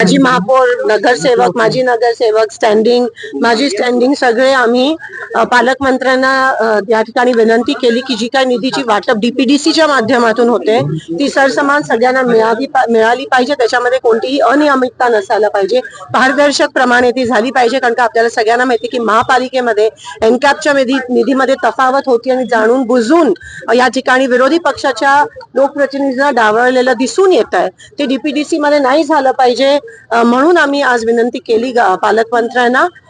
माजी महापौर नगरसेवक माजी नगरसेवक स्टँडिंग माजी स्टँडिंग सगळे आम्ही पालकमंत्र्यांना या ठिकाणी विनंती केली की जी काही निधीची वाटप डीपीडीसीच्या माध्यमातून होते ती सरसमान सगळ्यांना मिळावी मिळाली पाहिजे. त्याच्यामध्ये कोणतीही अनियमितता नसायला पाहिजे. पारदर्शक प्रमाणे ती झाली पाहिजे कारण का आपल्याला सगळ्यांना माहिती की महापालिकेमध्ये एनकॅपच्या निधी निधीमध्ये तफावत होती आणि जाणून बुजून या ठिकाणी विरोधी पक्षाच्या लोकप्रतिनिधींना डावळलेलं दिसून येत आहे ते डीपीडीसी मध्ये नाही झालं पाहिजे. म्हणून आम्ही आज विनंती केली पालकमंत्र्यांना